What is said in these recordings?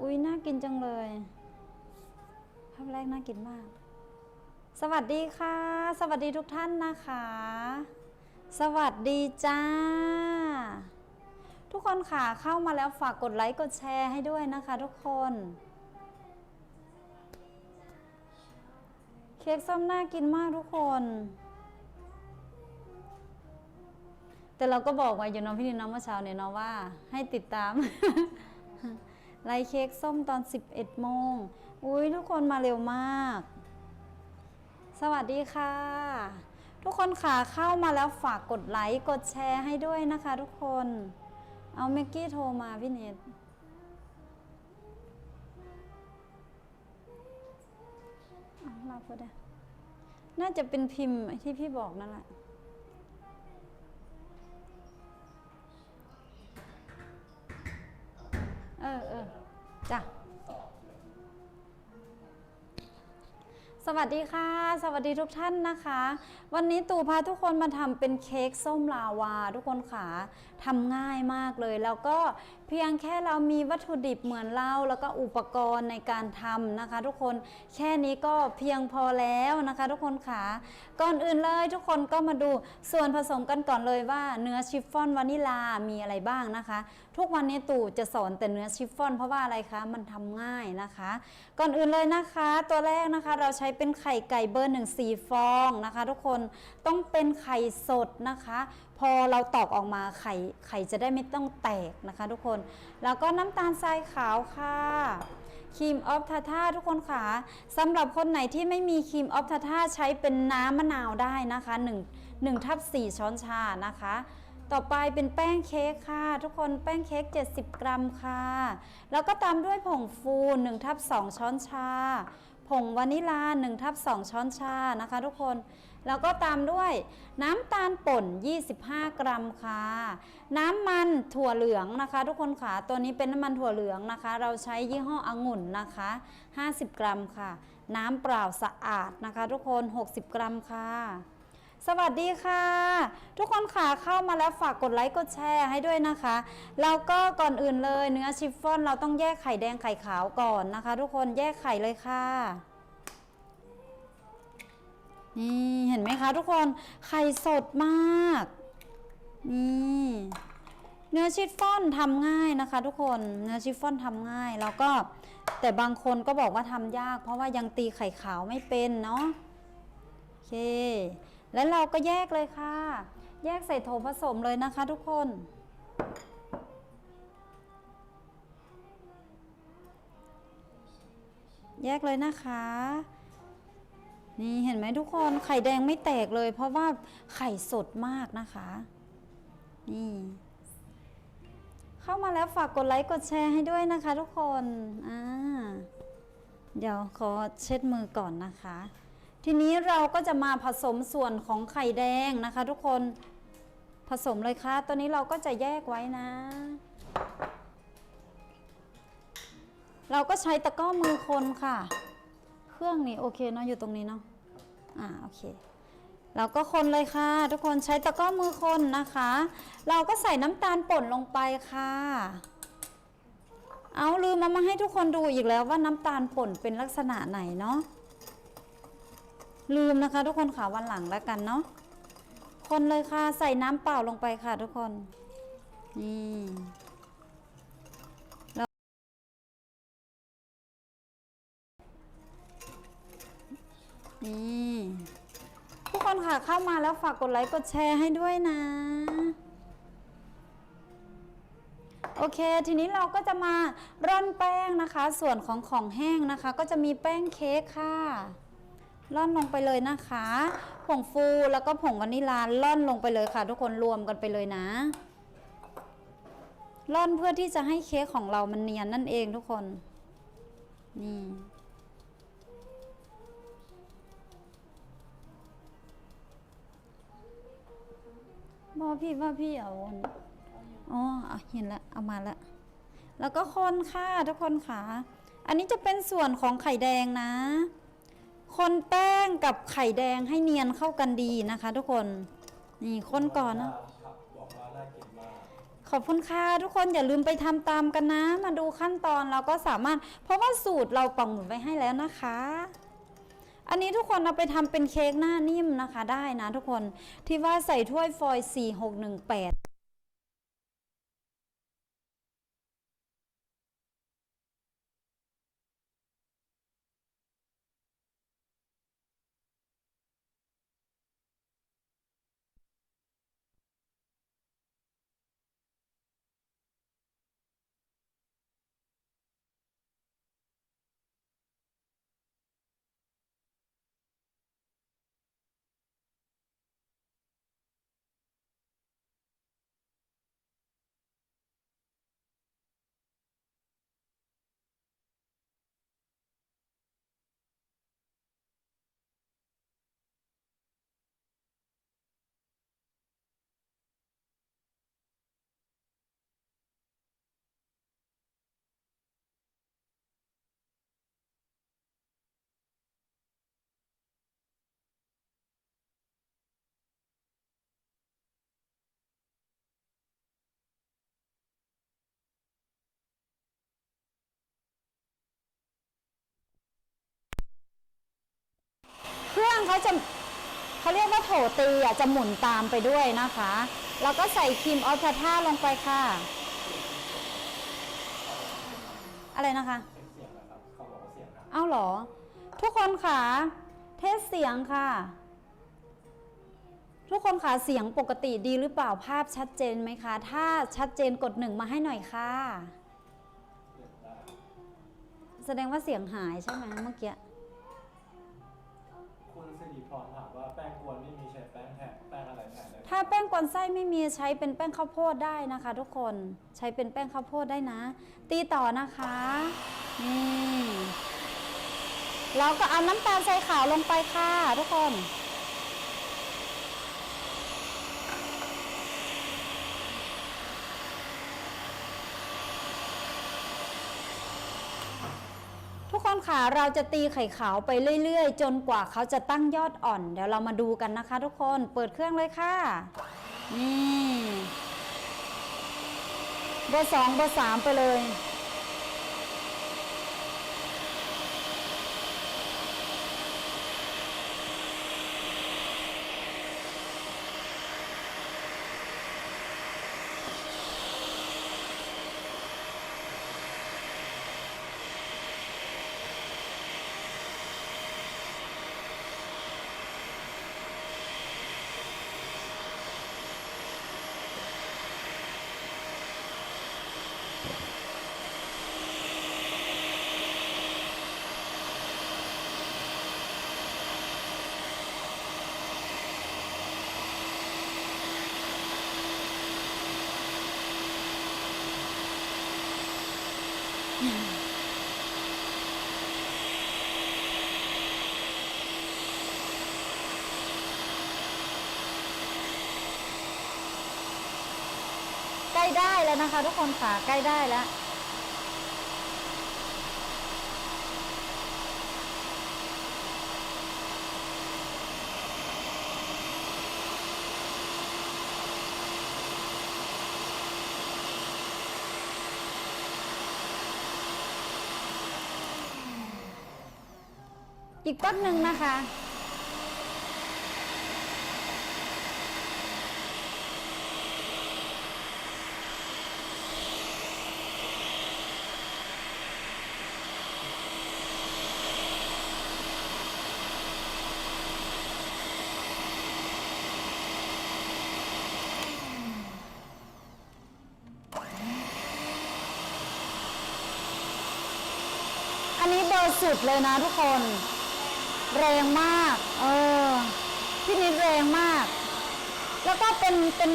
อุ้ยน่ากินจังเลย ภาพแรกน่ากินมาก สวัสดีค่ะ สวัสดีทุกท่านนะคะ สวัสดีจ้า ทุกคนค่ะเข้ามาแล้วฝากกดไลค์กดแชร์ให้ด้วยนะคะทุกคน เค้กส้มน่ากินมากทุกคน แต่เราก็บอกไว้อยู่น้องพี่นินน้องเมื่อเช้าเนี่ยเนาะว่า ให้ติดตาม ไลค์เค้กส้มตอน 11โมงอุ้ยทุกคนมาเร็วมาก สวัสดีค่ะ ทุกคนค่ะเข้ามาแล้วฝากกดไลค์กดแชร์ให้ด้วยนะคะ ทุกคน เอาเมกกี้โทรมาพี่เนทเอารับก็ได้น่าจะเป็นพิมพ์ที่พี่บอกนั่นแหละ เออเออจ้ะสวัสดีค่ะ สวัสดีทุกท่านนะคะ วันนี้ตู่พาทุกคนมาทำเป็นเค้กส้มลาวา ทุกคนค่ะทำง่ายมากเลย แล้วก็เพียงแค่เรามีวัตถุดิบเหมือนเราแล้วก็อุปกรณ์ในการทำนะคะ ทุกคนแค่นี้ก็เพียงพอแล้วนะคะ ทุกคนค่ะก่อนอื่นเลยทุกคนก็มาดูส่วนผสมกันก่อนเลยว่าเนื้อชิฟฟ่อนวานิลามีอะไรบ้างนะคะ ทุกวันนี้ตู่จะสอนแต่เนื้อชิฟฟ่อนเพราะว่าอะไรคะมันทำง่ายนะคะ ก่อนอื่นเลยนะคะ ตัวแรกนะคะเราใช้เป็นไข่ไก่เบอร์หนึ่งสี่ฟองนะคะ ทุกคนต้องเป็นไข่สดนะคะ พอเราตอกออกมาไข่ไข่จะได้ไม่ต้องแตกนะคะ ทุกคน แล้วก็น้ำตาลทรายขาวค่ะครีมออฟทาท่าทุกคนค่ะสำหรับคนไหนที่ไม่มีครีมออฟทาท่าใช้เป็นน้ำมะนาวได้นะคะ1 1ทับ4ช้อนชานะคะ ต่อไปเป็นแป้งเค้กค่ะ ทุกคนแป้งเค้ก70 กรัมค่ะ แล้วก็ตามด้วยผงฟู1ทับ2ช้อนชา ผงวานิลา1ทับ2ช้อนชานะคะ ทุกคน แล้วก็ตามด้วยน้ำตาลป่น 25 กรัมค่ะ น้ำมันถั่วเหลืองนะคะ ทุกคนค่ะตัวนี้เป็นน้ำมันถั่วเหลืองนะคะ เราใช้ยี่ห้อองุ่นนะคะ 50 กรัมค่ะ น้ำเปล่าสะอาดนะคะ ทุกคน 60 กรัมค่ะสวัสดีค่ะ ทุกคนค่ะเข้ามาแล้วฝากกดไลค์กดแชร์ให้ด้วยนะคะแล้วก็ก่อนอื่นเลยเนื้อชิฟฟ่อนเราต้องแยกไข่แดงไข่ขาวก่อนนะคะ ทุกคนแยกไข่เลยค่ะ นี่เห็นไหมคะทุกคนไข่สดมาก นี่เนื้อชิฟฟ่อนทำง่ายนะคะ ทุกคนเนื้อชิฟฟ่อนทำง่าย แล้วก็แต่บางคนก็บอกว่าทำยาก เพราะว่ายังตีไข่ขาวไม่เป็นเนาะโอเค แล้วเราก็แยกเลยค่ะ แยกใส่โถผสมเลยนะคะ ทุกคนแยกเลยนะคะ นี่เห็นไหมทุกคนไข่แดงไม่แตกเลย เพราะว่าไข่สดมากนะคะ นี่ เข้ามาแล้วฝากกดไลค์กดแชร์ให้ด้วยนะคะ ทุกคนอ่าเดี๋ยวขอเช็ดมือก่อนนะคะ ทีนี้เราก็จะมาผสมส่วนของไข่แดงนะคะ ทุกคนผสมเลยค่ะตัวนี้เราก็จะแยกไว้นะ เราก็ใช้ตะก้อมือคนค่ะ รื่องนี้โอเคเนาะอยู่ตรงนี้เนาะอ่าโอเคเราก็คนเลยค่ะ ทุกคนใช้ตะกร้อมือคนนะคะ เราก็ใส่น้ำตาลป่นลงไปค่ะ เอาลืมเอามาให้ทุกคนดูอีกแล้วว่าน้ำตาลป่นเป็นลักษณะไหนเนาะลืมนะคะ ทุกคนค่ะวันหลังแล้วกันเนาะคนเลยค่ะใส่น้ำเปล่าลงไปค่ะ ทุกคนนี่ นี่ทุกคนค่ะเข้ามาแล้วฝากกดไลค์กดแชร์ให้ด้วยนะ โอเค ทีนี้เราก็จะมาร่อนแป้งนะคะ ส่วนของของแห้งนะคะ ก็จะมีแป้งเค้กค่ะร่อนลงไปเลยนะคะ ผงฟูแล้วก็ผงวานิลาร่อนลงไปเลยค่ะ ทุกคนรวมกันไปเลยนะร่อนเพื่อที่จะให้เค้กของเรามันเนียนนั่นเองทุกคน นี่ ว่าพี่ว่าพี่เอาอันอ๋อเห็นละเอามาละแล้วก็คนค่ะทุกคนค่ะ อันนี้จะเป็นส่วนของไข่แดงนะ คนแป้งกับไข่แดงให้เนียนเข้ากันดีนะคะ ทุกคน นี่คนก่อนนะขอบคุณค่ะทุกคนอย่าลืมไปทำตามกันนะ มาดูขั้นตอนเราก็สามารถ เพราะว่าสูตรเราปักหมุดไว้ให้แล้วนะคะ อันนี้ทุกคนเอาไปทำเป็นเค้กหน้านิ่มนะคะได้นะทุกคนที่ว่าใส่ถ้วยฟอยล์4618 เครื่องเขาจะเขาเรียกว่าโถตีอะจะหมุนตามไปด้วยนะคะ แล้วก็ใส่ครีมออสพาท่าลงไปค่ะ อะไรนะคะเสียงนะครับเขาบอกว่าเสียงนะเอ้าหรอ ทุกคนค่ะ เทสเสียงค่ะ ทุกคนค่ะเสียงปกติดีหรือเปล่าภาพชัดเจนไหมคะ ถ้าชัดเจนกดหนึ่งมาให้หน่อยค่ะ แสดงว่าเสียงหายใช่ไหมเมื่อกี้ ถ้าแป้งกวนไส้ไม่มีใช้เป็นแป้งข้าวโพดได้นะคะ ทุกคนใช้เป็นแป้งข้าวโพดได้นะ ตีต่อนะคะนี่เราก็เอาน้ำตาลใส่ขาวลงไปค่ะทุกคน ทุกคนค่ะเราจะตีไข่ขาวไปเรื่อย ๆ จนกว่าเขาจะตั้งยอดอ่อน เดี๋ยวเรามาดูกันนะคะ ทุกคนเปิดเครื่องเลยค่ะ นี่เบอร์สองเบอร์สามไปเลย ล้ได้แล้วนะคะ ทุกคนค่ะใกล้ได้แล้วอีกแป๊บหนึ่งนะคะ สุดเลยนะทุกคน แรงมาก เออ พี่นิดแรงมาก แล้วก็เป็นเป็น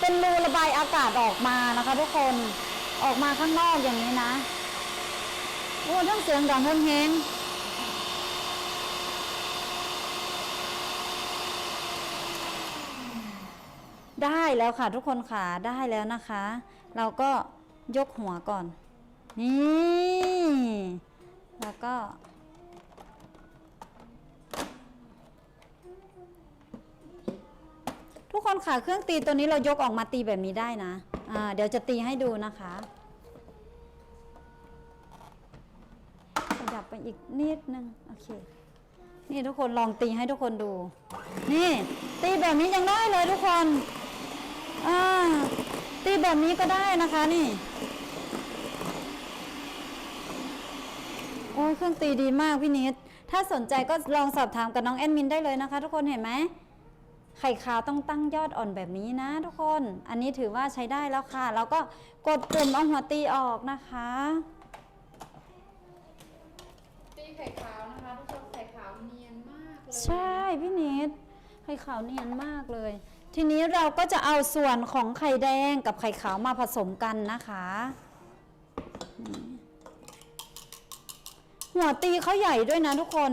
เป็นรูระบายอากาศออกมานะคะ ทุกคนออกมาข้างนอกอย่างนี้นะโอ้ทั้งเสียงดังทั้งเฮงได้แล้วค่ะทุกคนค่ะได้แล้วนะคะ เราก็ยกหัวก่อน นี่ แล้วก็ ทุกคนค่ะเครื่องตีตัวนี้เรายกออกมาตีแบบนี้ได้นะอ่าเดี๋ยวจะตีให้ดูนะคะขยับไปอีกนิดนึงโอเค นี่ทุกคนลองตีให้ทุกคนดู นี่ ตีแบบนี้ยังได้เลยทุกคนอ่าตีแบบนี้ก็ได้นะคะนี่ โอ้ย เครื่องตีดีมากพี่นิด ถ้าสนใจก็ลองสอบถามกับน้องแอดมินได้เลยนะคะ ทุกคนเห็นไหม ไข่ขาวต้องตั้งยอดอ่อนแบบนี้นะ ทุกคน อันนี้ถือว่าใช้ได้แล้วค่ะ แล้วก็กดปุ่มเอาหัวตีออกนะคะ ตีไข่ขาวนะคะทุกคนไข่ขาวเนียนมากเลยใช่พี่นิด ไข่ขาวเนียนมากเลย ทีนี้เราก็จะเอาส่วนของไข่แดงกับไข่ขาวมาผสมกันนะคะนี่ หัวตีเขาใหญ่ด้วยนะทุกคน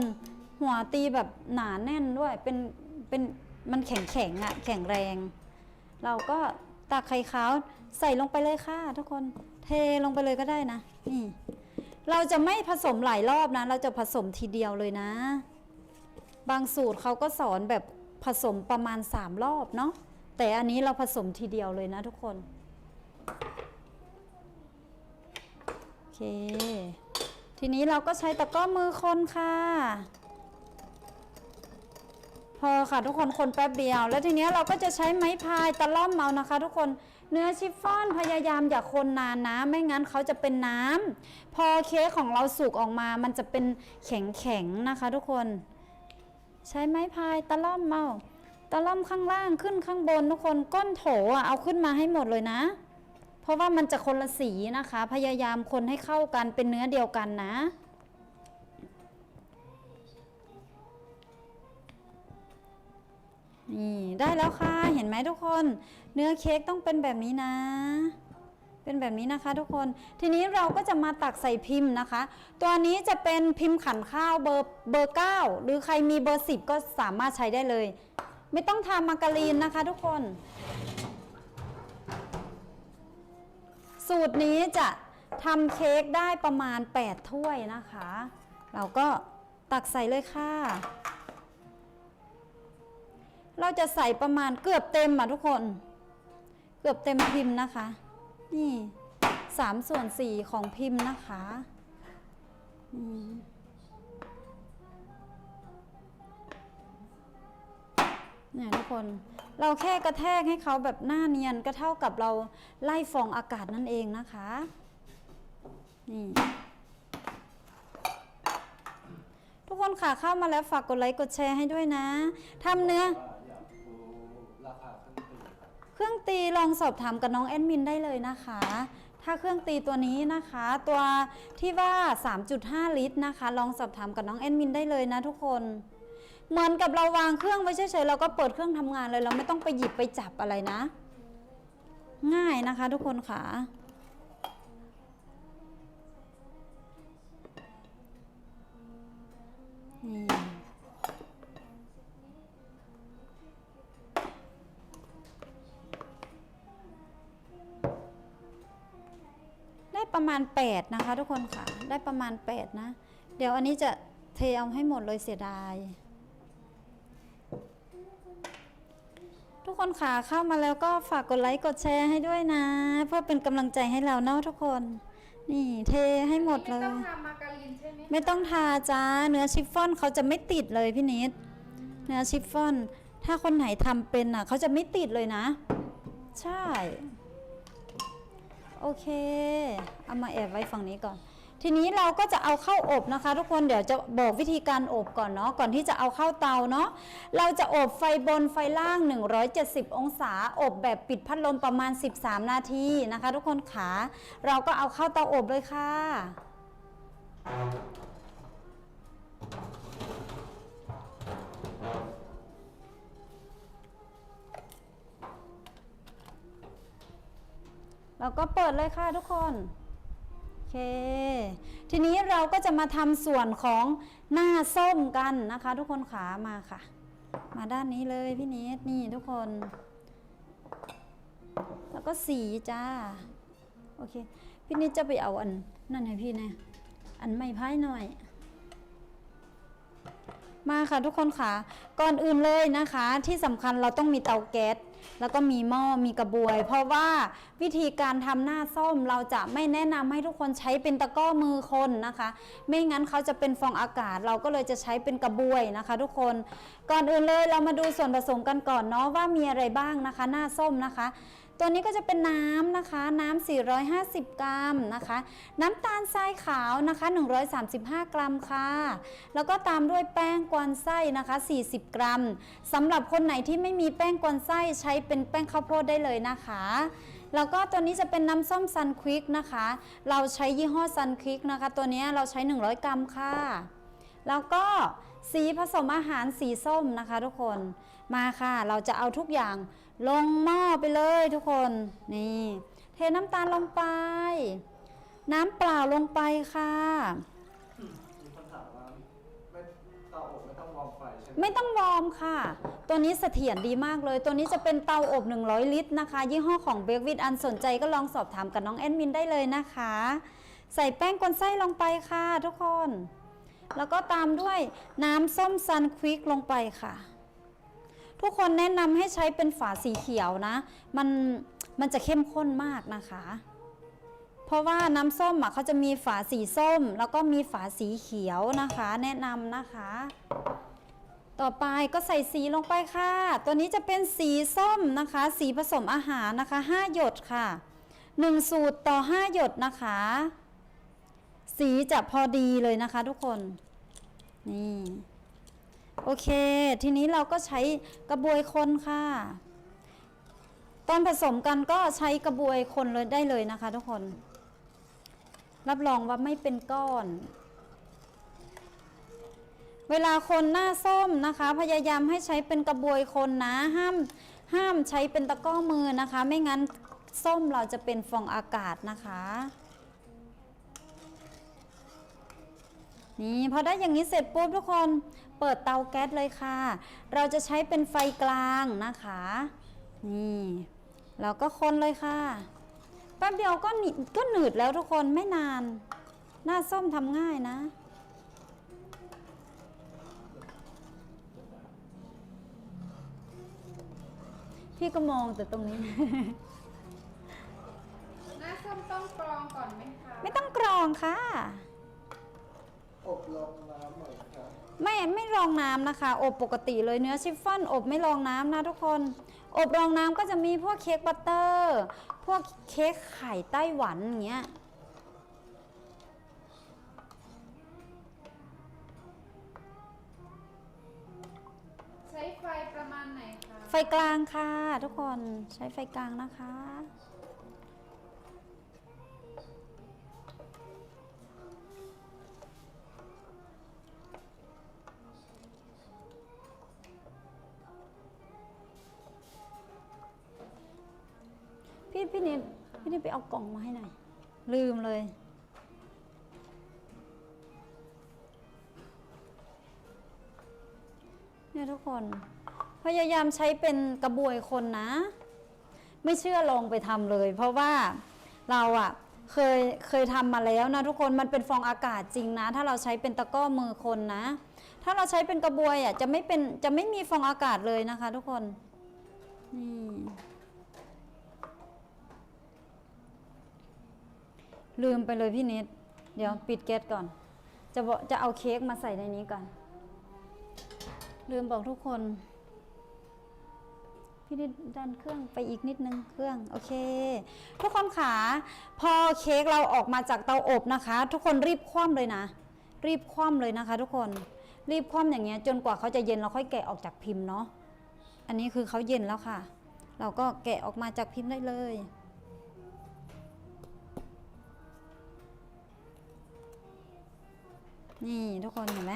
หัวตีแบบหนาแน่นด้วย เป็น เป็นมันแข็งแข็งอะแข็งแรง เราก็ตักไข่ขาวใส่ลงไปเลยค่ะ ทุกคน เทลงไปเลยก็ได้นะ นี่ เราจะไม่ผสมหลายรอบนะ เราจะผสมทีเดียวเลยนะ บางสูตรเขาก็สอนแบบผสมประมาณ3รอบเนาะ แต่อันนี้เราผสมทีเดียวเลยนะทุกคน โอเค ทีนี้เราก็ใช้ตะกร้อมือคนค่ะ พอค่ะทุกคนคนแป๊บเดียว แล้วทีนี้เราก็จะใช้ไม้พายตะล่อมเอานะคะ ทุกคนเนื้อชิฟฟ่อนพยายามอย่าคนนานนะ ไม่งั้นเขาจะเป็นน้ำพอเค้กของเราสุกออกมา มันจะเป็นแข็งๆนะคะ ทุกคน ใช้ไม้พายตะล่อมเอาตะล่อมข้างล่างขึ้นข้างบนทุกคนก้นโถอะเอาขึ้นมาให้หมดเลยนะ ราะว่ามันจะคนละสีนะคะ พยายามคนให้เข้ากันเป็นเนื้อเดียวกันนะ นี่ได้แล้วค่ะ เห็นไหมทุกคน เนื้อเค้กต้องเป็นแบบนี้นะเป็นแบบนี้นะคะทุกคน ทีนี้เราก็จะมาตักใส่พิมพ์นะคะ ตัวนี้จะเป็นพิมพ์ขันข้าวเบอร์เบอร์เก้าหรือใครมีเบอร์สิบก็สามารถใช้ได้เลย ไม่ต้องทามาการีนนะคะทุกคน สูตรนี้จะทำเค้กได้ประมาณ 8 ถ้วยนะคะ เราก็ตักใส่เลยค่ะ เราจะใส่ประมาณเกือบเต็มอะทุกคน เกือบเต็มพิมพ์นะคะ นี่สามส่วนสี่ของพิมพ์นะคะอืมเนี่ยทุกคน เราแค่กระแทกให้เขาแบบหน้าเนียนก็เท่ากับเราไล่ฟองอากาศนั่นเองนะคะ นี่ ทุกคนค่ะเข้ามาแล้วฝากกดไลค์กดแชร์ให้ด้วยนะทำเนื้อ เครื่องตีครับเครื่องตีลองสอบถามกับน้องแอดมินได้เลยนะคะ ถ้าเครื่องตีตัวนี้นะคะ ตัวที่ว่า 3.5 ลิตรนะคะ ลองสอบถามกับน้องแอดมินได้เลยนะทุกคน เหมือนกับเราวางเครื่องไว้เฉยๆเราก็เปิดเครื่องทำงานเลย เราไม่ต้องไปหยิบไปจับอะไรนะ ง่ายนะคะทุกคนค่ะนี่ได้ประมาณ 8 นะคะ ทุกคนค่ะ ได้ประมาณ 8 นะ เดี๋ยวอันนี้จะเทเอาให้หมดเลยเสียดาย ทุก คนค่ะเข้ามาแล้วก็ฝากกดไลค์กดแชร์ให้ด้วยนะ เพื่อเป็นกำลังใจให้เราเนาะทุกคน นี่เทให้หมดเลไม่ต้อยงทำมาการีนใช่ไหมไม่ต้องทาจ้าเนื้อชิฟฟ่อนเขาจะไม่ติดเลยพี่นิดเนื้อชิฟฟ่อน ถ้าคนไหนทำเป็นอะเขาจะไม่ติดเลยนะ ใช่ โอเค เอามาแอบไว้ฝั่งนี้ก่อน ทีนี้เราก็จะเอาเข้าอบนะคะ ทุกคนเดี๋ยวจะบอกวิธีการอบก่อนเนาะก่อนที่จะเอาเข้าเตาเนาะเราจะอบไฟบนไฟล่าง 170 องศา อบแบบปิดพัดลมประมาณ 13 นาทีนะคะ ทุกคนขาเราก็เอาเข้าเตาอบเลยค่ะเราก็เปิดเลยค่ะทุกคน เค ทีนี้เราก็จะมาทำส่วนของหน้าส้มกันนะคะ ทุกคนขามาค่ะ มาด้านนี้เลยพี่เนทนี่ทุกคน แล้วก็สีจ้า โอเค พี่นิดจะไปเอาอันนั่นให้พี่นะอันไม่พายหน่อย มาค่ะทุกคนค่ะ ก่อนอื่นเลยนะคะ ที่สำคัญเราต้องมีเตาแก๊ส แล้วก็มีหม้อมีกระบวย เพราะว่าวิธีการทำหน้าส้มเราจะไม่แนะนำให้ทุกคนใช้เป็นตะกร้อมือคนนะคะ ไม่งั้นเขาจะเป็นฟองอากาศ เราก็เลยจะใช้เป็นกระบวยนะคะ ทุกคนก่อนอื่นเลยเรามาดูส่วนผสมกันก่อนเนาะว่ามีอะไรบ้างนะคะ หน้าส้มนะคะ ตัวนี้ก็จะเป็นน้ำนะคะ น้ำ 450 กรัมนะคะ น้ำตาลทรายขาวนะคะ 135 กรัมค่ะ แล้วก็ตามด้วยแป้งกวนไส้นะคะ 40 กรัมสำหรับคนไหนที่ไม่มีแป้งกวนไส้ใช้เป็นแป้งข้าวโพดได้เลยนะคะแล้วก็ตัวนี้จะเป็นน้ำส้มซันควิกนะคะ เราใช้ยี่ห้อซันควิกนะคะ ตัวนี้เราใช้ 100 กรัมค่ะ แล้วก็ สีผสมอาหารสีส้มนะคะทุกคนมาค่ะ เราจะเอาทุกอย่างลงหม้อไปเลยทุกคนนี่เทน้ำตาลลงไป น้ำเปล่าลงไปค่ะมีคนถามว่าไม่เตาอบไม่ต้องวอร์มไฟใช่ไหมไม่ต้องวอร์มค่ะ ตัวนี้เสถียรดีมากเลย ตัวนี้จะเป็นเตาอบ 100 ลิตรนะคะ ยี่ห้อของเบกวิดอันสนใจก็ลองสอบถามกับน้องแอดมินได้เลยนะคะ ใส่แป้งกวนไส้ลงไปค่ะทุกคน แล้วก็ตามด้วยน้ำส้มซันควิกลงไปค่ะ ทุกคนแนะนำให้ใช้เป็นฝาสีเขียวนะ มันมันจะเข้มข้นมากนะคะ เพราะว่าน้ำส้มอะเขาจะมีฝาสีส้ม แล้วก็มีฝาสีเขียวนะคะ แนะนำนะคะ ต่อไปก็ใส่สีลงไปค่ะ ตัวนี้จะเป็นสีส้มนะคะ สีผสมอาหารนะคะ 5 หยดค่ะ 1 สูตรต่อ 5 หยดนะคะ สีจะพอดีเลยนะคะทุกคน นี่โอเค ทีนี้เราก็ใช้กระบวยคนค่ะ ตอนผสมกันก็ใช้กระบวยคนเลยได้เลยนะคะทุกคน รับรองว่าไม่เป็นก้อน เวลาคนหน้าส้มนะคะ พยายามให้ใช้เป็นกระบวยคนนะห้ามห้ามใช้เป็นตะก้อมือนะคะ ไม่งั้นส้มเราจะเป็นฟองอากาศนะคะ นี่พอได้อย่างนี้เสร็จปุ๊บทุกคนเปิดเตาแก๊สเลยค่ะ เราจะใช้เป็นไฟกลางนะคะ นี่เราก็คนเลยค่ะ แป๊บเดียวก็หนิก็หนืดแล้วทุกคนไม่นาน หน้าส้มทำง่ายนะ พี่ก็มองแต่ตรงนี้ หน้าส้มต้องกรองก่อนไหมคะ ไม่ต้องกรองค่ะ อบลงน้ำเหมือนครับไม่ไม่รองน้ำนะคะ อบปกติเลยเนื้อชิฟฟ่อนอบไม่รองน้ำนะทุกคน อบรองน้ำก็จะมีพวกเค้กบัตเตอร์ พวกเค้กไข่ไต้หวันอย่างเงี้ย ใช้ไฟประมาณไหนคะ ไฟกลางค่ะทุกคนใช้ไฟกลางนะคะ พี่พี่นิดพี่นิดไปเอากล่องมาให้หน่อย ลืมเลย เนี่ยทุกคน พยายามใช้เป็นกระบวยคนนะ ไม่เชื่อลองไปทำเลย เพราะว่าเราอะเคยเคยทำมาแล้วนะทุกคนมันเป็นฟองอากาศจริงนะ ถ้าเราใช้เป็นตะก้อมือคนนะ ถ้าเราใช้เป็นกระบวยอะจะไม่เป็นจะไม่มีฟองอากาศเลยนะคะ ทุกคนนี่ ลืมไปเลยพี่เนทเดี๋ยวปิดแก๊สก่อน จะบอกจะเอาเค้กมาใส่ในนี้ก่อน ลืมบอกทุกคน พี่นิดดันเครื่องไปอีกนิดนึงเครื่อง โอเค ทุกคนขาพอเค้กเราออกมาจากเตาอบนะคะ ทุกคนรีบคว่ำเลยนะ รีบคว่ำเลยนะคะ ทุกคนรีบคว่ำอย่างเงี้ยจนกว่าเขาจะเย็นเราค่อยแกะออกจากพิมพ์เนาะอันนี้คือเขาเย็นแล้วค่ะ เราก็แกะออกมาจากพิมพ์ได้เลย นี่ทุกคนเห็นไหม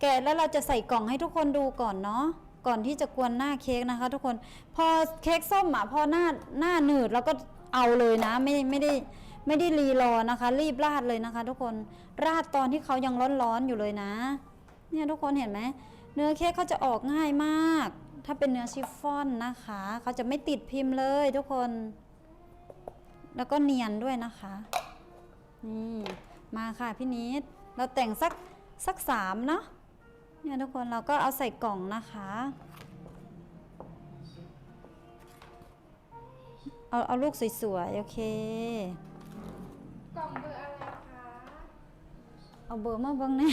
แกะแล้วเราจะใส่กล่องให้ทุกคนดูก่อนเนาะก่อนที่จะกวนหน้าเค้กนะคะ ทุกคนพอเค้กส้มอะพอหน้าหน้าหนืดแล้วก็เอาเลยนะ ไม่ไม่ได้ไม่ได้รีรอนะคะ รีบราดเลยนะคะ ทุกคนราดตอนที่เขายังร้อนๆอยู่เลยนะ เนี่ยทุกคนเห็นไหมเนื้อเค้กเขาจะออกง่ายมาก ถ้าเป็นเนื้อชิฟฟ่อนนะคะเขาจะไม่ติดพิมพ์เลยทุกคน แล้วก็เนียนด้วยนะคะนี่ มาค่ะพี่นิด เราแต่งสักสักสามเนาะเนี่ยทุกคนเราก็เอาใส่กล่องนะคะ เอาเอาลูกสวยๆ โอเค กล่องเบอร์อะไรคะ เอาเบอร์มาบ้างแน่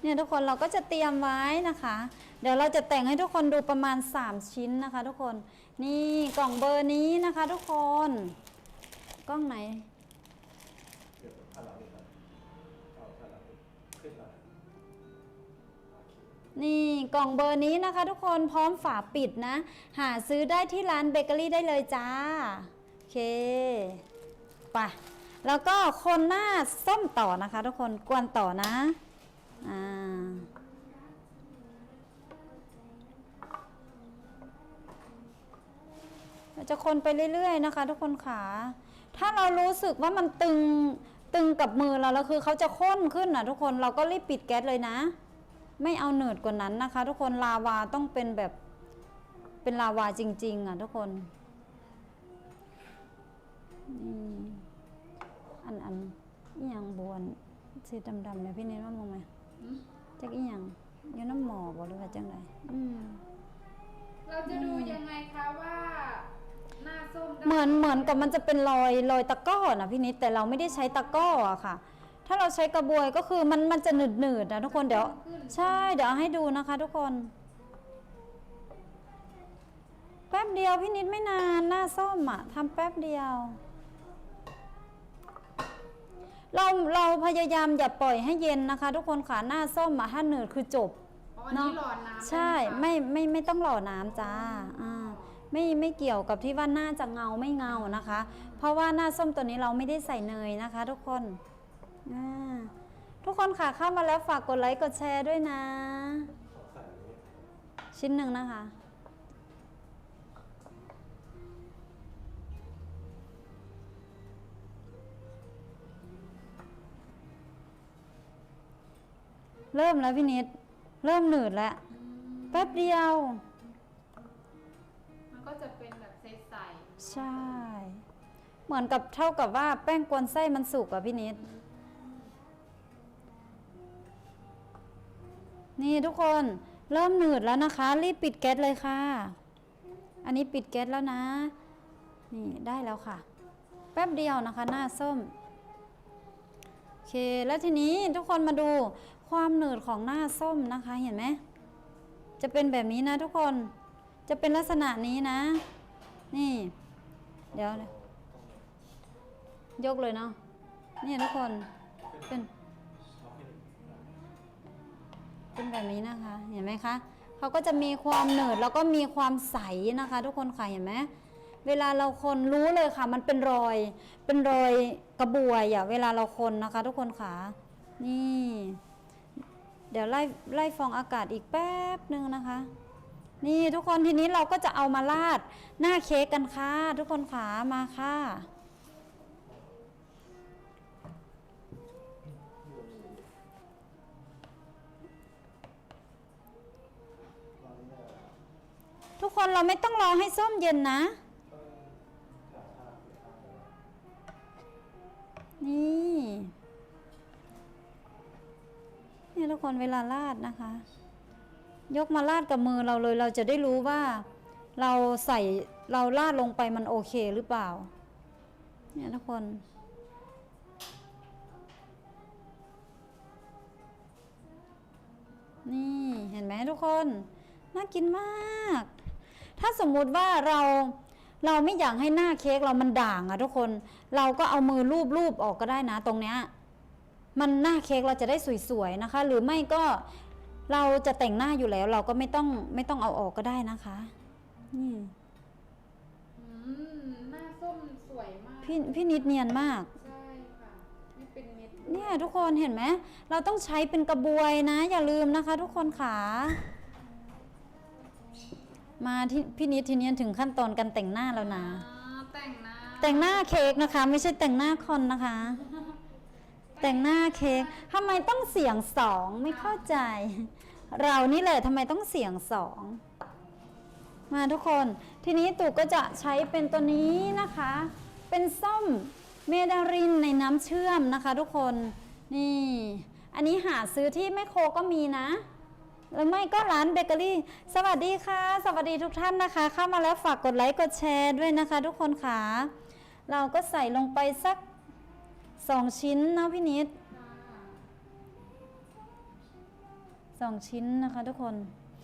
เนี่ยทุกคนเราก็จะเตรียมไว้นะคะ เดี๋ยวเราจะแต่งให้ทุกคนดูประมาณ 3 ชิ้นนะคะ ทุกคน นี่กล่องเบอร์นี้นะคะ ทุกคน กล้องไหน นี่กล่องเบอร์นี้นะคะ ทุกคนพร้อมฝาปิดนะ หาซื้อได้ที่ร้านเบเกอรี่ได้เลยจ้า โอเคไปแล้วก็คนหน้าส้มต่อนะคะ ทุกคนกวนต่อนะ อ่า เราจะคนไปเรื่อยๆนะคะ ทุกคนขาถ้าเรารู้สึกว่ามันตึงตึงกับมือเราแล้วคือเขาจะข้นขึ้นนะทุกคนเราก็รีบปิดแก๊สเลยนะ ไม่เอาเหนืดกว่านั้นนะคะ ทุกคนลาวาต้องเป็นแบบเป็นลาวาจริง ๆ อะ ทุกคนอันอันอีหยังบวนสีดำๆเนี่ยพี่เน้นว่ามองไหมจักอีหยังอยู่น้ำหมอกบ่หรือว่าจังไรเราจะดูยังไงคะว่า น้าส้มได้เหมือนเหมือนกับมันจะเป็นรอยรอยตะกร้อนะพี่นิดแต่เราไม่ได้ใช้ตะกร้ออะค่ะ ถ้าเราใช้กระบวยก็คือมันมันจะหนืดหนืดๆนะทุกคนเดี๋ยวขึ้นใช่เดี๋ยวเอาให้ดูนะคะ ทุกคน แป๊บเดียวพี่นิดไม่นานหน้าส้มอะทำแป๊บเดียว เราเราพยายามอย่าปล่อยให้เย็นนะคะ ทุกคนค่ะหน้าส้มอะถ้าหนืดคือจบ อ๋ออันนี้หลอดน้ำใช่ด้หไม่ไม่ไม่ต้องหล่อน้ำจ้าอ่า ไม่ไม่เกี่ยวกับที่ว่าหน้าจะเงาไม่เงานะคะ เพราะว่าหน้าส้มตัวนี้เราไม่ได้ใส่เนยนะคะ ทุกคนทุกคนค่ะเข้ามาแล้วฝากกดไลค์กดแชร์ด้วยนะ ชิ้นหนึ่งนะคะเริ่มแล้วพี่นิด เริ่มหนืดแล้ว แป๊บเดียว ก็จะเป็นแบบใสใช่ เหมือนกับเท่ากับว่าแป้งกวนไส้มันสุกอะพี่นิด นี่ทุกคนเริ่มหนืดแล้วนะคะ รีบปิดแก๊สเลยค่ะ อันนี้ปิดแก๊สแล้วนะ นี่ได้แล้วค่ะ แป๊บเดียวนะคะ หน้าส้มโอเค แล้วทีนี้ทุกคนมาดูความหนืดของหน้าส้มนะคะเห็นไหมจะเป็นแบบนี้นะทุกคน จะเป็นลักษณะนี้นะ นี่ เดี๋ยวนะยกเลยเนาะนี่ทุกคนเป็นเป็นแบบนี้นะคะ เห็นไหมคะเขาก็จะมีความเหนืดแล้วก็มีความใสนะคะ ทุกคนค่ะเห็นไหมเวลาเราคนรู้เลยค่ะ มันเป็นรอย เป็นรอยกระบวยอะเวลาเราคนนะคะ ทุกคนค่ะนี่ เดี๋ยวไล่ไล่ฟองอากาศอีกแป๊บหนึ่งนะคะ นี่ทุกคนทีนี้เราก็จะเอามาราดหน้าเค้กกันค่ะ ทุกคนขามาค่ะ ทุกคนเราไม่ต้องรอให้ส้มเย็นนะ นี่นี่ทุกคนเวลาลาดนะคะ ยกมาลาดกับมือเราเลยเราจะได้รู้ว่า เราใส่เราลาดลงไปมันโอเคหรือเปล่า เนี่ยทุกคน นี่เห็นไหมทุกคน น่ากินมาก ถ้าสมมุติว่าเราเราไม่อยากให้หน้าเค้กเรามันด่างอะทุกคน เราก็เอามือลูบลูบออกก็ได้นะตรงเนี้ย มันหน้าเค้กเราจะได้สวยๆนะคะ หรือไม่ก็ เราจะแต่งหน้าอยู่แล้ว เราก็ไม่ต้องไม่ต้องเอาออกก็ได้นะคะนี่ๆอืมหน้าส้มสวยมากพี่พี่นิดเนียนมาก ใช่ค่ะไม่เป็นเม็ดเนี่ย ทุกคนเห็นไหมเราต้องใช้เป็นกระบวยนะ อย่าลืมนะคะ ทุกคนขามาที่พี่นิดทีเนี้ยถึงขั้นตอนการแต่งหน้าแล้วนะ อ่าแต่งหน้า แต่งหน้าเค้กนะคะ ไม่ใช่แต่งหน้าคอนนะคะ แต่งหน้าเค้กทำไมต้องเสียงสองไม่เข้าใจ เรานี่แหละทำไมต้องเสียงสองมาทุกคน ทีนี้ตู่ก็จะใช้เป็นตัวนี้นะคะ เป็นส้มเมดารินในน้ำเชื่อมนะคะ ทุกคนนี่ อันนี้หาซื้อที่แมคโครก็มีนะหรือไม่ก็ร้านเบเกอรี่ สวัสดีค่ะ สวัสดีทุกท่านนะคะ เข้ามาแล้วฝากกดไลค์กดแชร์ด้วยนะคะ ทุกคนค่ะ เราก็ใส่ลงไปสัก สองชิ้นเนาะพี่นิดค่ะสองชิ้นนะคะทุกคน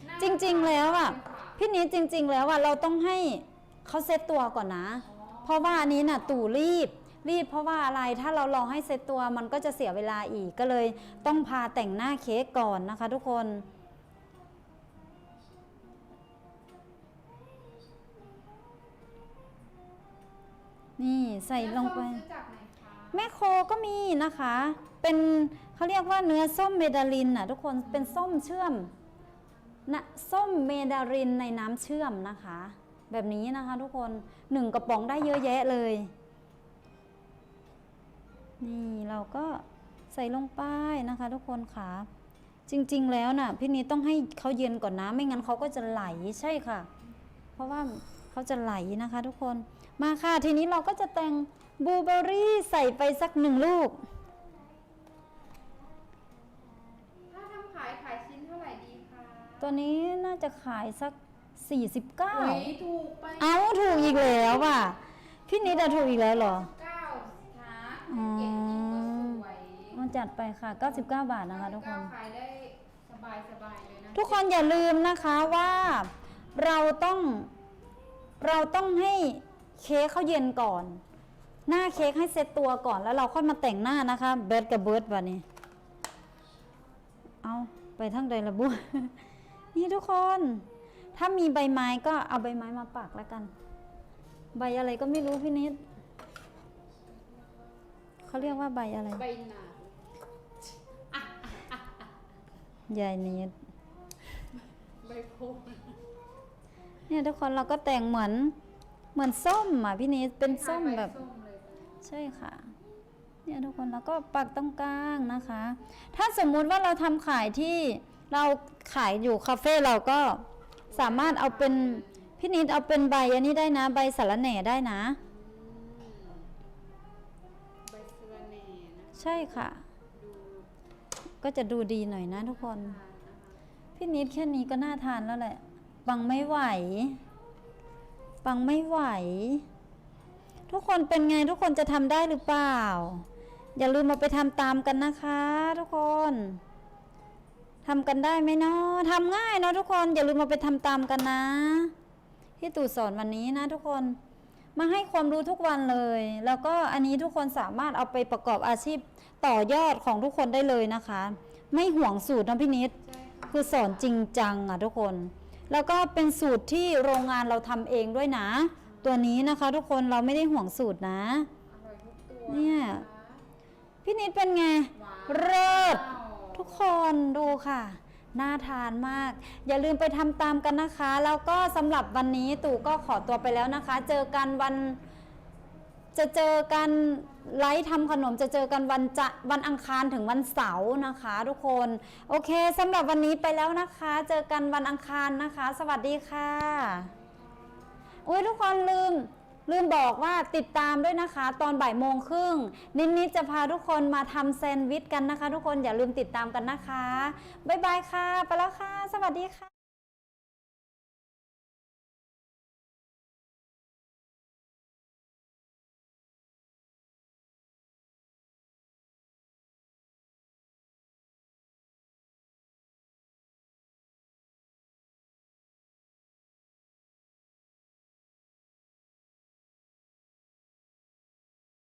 น่าจริง ๆ แล้วอะทานค่ะพี่นิดจริง ๆ แล้วอะเราต้องให้เขาเซตตัวก่อนนะ เพราะว่าอันนี้น่ะตู่รีบรีบเพราะว่าอะไรถ้าเรารอให้เซตตัวมันก็จะเสียเวลาอีกก็เลยต้องพาแต่งหน้าเค้กก่อนนะคะ ทุกคนนี่ใส่ลงไปแล้วส้มซื้อจากไหนคะ แม่โคก็มีนะคะ เป็นเขาเรียกว่าเนื้อส้มเมดารินน่ะทุกคนเป็นส้มเชื่อมนะส้มเมดารินในน้ำเชื่อมนะคะ แบบนี้นะคะทุกคนหนึ่งกระป๋องได้เยอะแยะเลย นี่เราก็ใส่ลงไปนะคะทุกคนค่ะ จริงๆแล้วน่ะพี่นี้ต้องให้เขาเย็นก่อนนะ ไม่งั้นเขาก็จะไหลใช่ค่ะ เพราะว่าเขาจะไหลนะคะ ทุกคนมาค่ะทีนี้เราก็จะแต่ง บลูเบอร์รี่ใส่ไปสักหนึ่งลูก ถ้าทำขายขายชิ้นเท่าไหร่ดีคะตัวนี้น่าจะขายสักอุ๊ย49 ถูกไปเอ้าถูกอีกแล้วว่ะ พี่นิดอะถูกอีกแล้วเหรอ เก้าหาอ๋อ เก็บยิ่งก็สวยมันจัดไปค่ะ 99 บาทนะคะทุกคน ขายได้สบายสบายๆเลยนะทุกคนอย่าลืมนะคะว่าเราต้องเราต้องให้เค้กเขาเย็นก่อน หน้าเค้กให้เซตตัวก่อนแล้วเราค่อยมาแต่งหน้านะคะ เบิร์ดกับเบิร์ดวันนี้ เอาไปทั้งใดละบุนี่ทุกคน ถ้ามีใบไม้ก็เอาใบไม้มาปักแล้วกัน ใบอะไรก็ไม่รู้พี่นิดเขาเรียกว่าใบอะไร ใบหนายายนิดใบโพธิ์เนี่ยทุกคนเราก็แต่งเหมือนเหมือนส้มอะพี่นิดเป็นส้มแบบส้มเลย ใช่ค่ะเนี่ยทุกคนเราก็ปักตรงกลางนะคะ ถ้าสมมุติว่าเราทำขายที่เราขายอยู่คาเฟ่เราก็สามารถเอาเป็นพี่นิดเอาเป็นใบอันนี้ได้นะ ใบสาระแหน่ได้นะ ใบสะระแหน่นะใช่ค่ะดูก็จะดูดีหน่อยนะทุกคนทานนะคะพี่นิดแค่นี้ก็น่าทานแล้วแหละ ปังไม่ไหว ปังไม่ไหว ทุกคนเป็นไงทุกคนจะทำได้หรือเปล่า อย่าลืมมาไปทำตามกันนะคะ ทุกคนทำกันได้ไหมเนาะทำง่ายเนาะทุกคนอย่าลืมมาไปทำตามกันนะ ที่ตู่สอนวันนี้นะ ทุกคนมาให้ความรู้ทุกวันเลย แล้วก็อันนี้ทุกคนสามารถเอาไปประกอบอาชีพต่อยอดของทุกคนได้เลยนะคะ ไม่ห่วงสูตรนะพี่นิดใช่ค่ะคือสอนจริงจังอะทุกคน แล้วก็เป็นสูตรที่โรงงานเราทำเองด้วยนะ ตัวนี้นะคะทุกคนเราไม่ได้ห่วงสูตรนะ อร่อยทุกตัวเนี่ย พี่นิดเป็นไง เลิศ ทุกคนดูค่ะ น่าทานมาก อย่าลืมไปทำตามกันนะคะ แล้วก็สำหรับวันนี้ตู่ก็ขอตัวไปแล้วนะคะ เจอกันวัน จะเจอกันไลฟ์ทำขนมจะเจอกันวันจะวันอังคารถึงวันเสาร์นะคะ ทุกคน โอเคสำหรับวันนี้ไปแล้วนะคะ เจอกันวันอังคารนะคะ สวัสดีค่ะ อุ้ยทุกคนลืม ลืมบอกว่าติดตามด้วยนะคะ ตอนบ่ายโมงครึ่งนิดนิดจะพาทุกคนมาทำแซนด์วิชกันนะคะ ทุกคนอย่าลืมติดตามกันนะคะ บ๊ายบายค่ะ ไปแล้วค่ะ สวัสดีค่ะ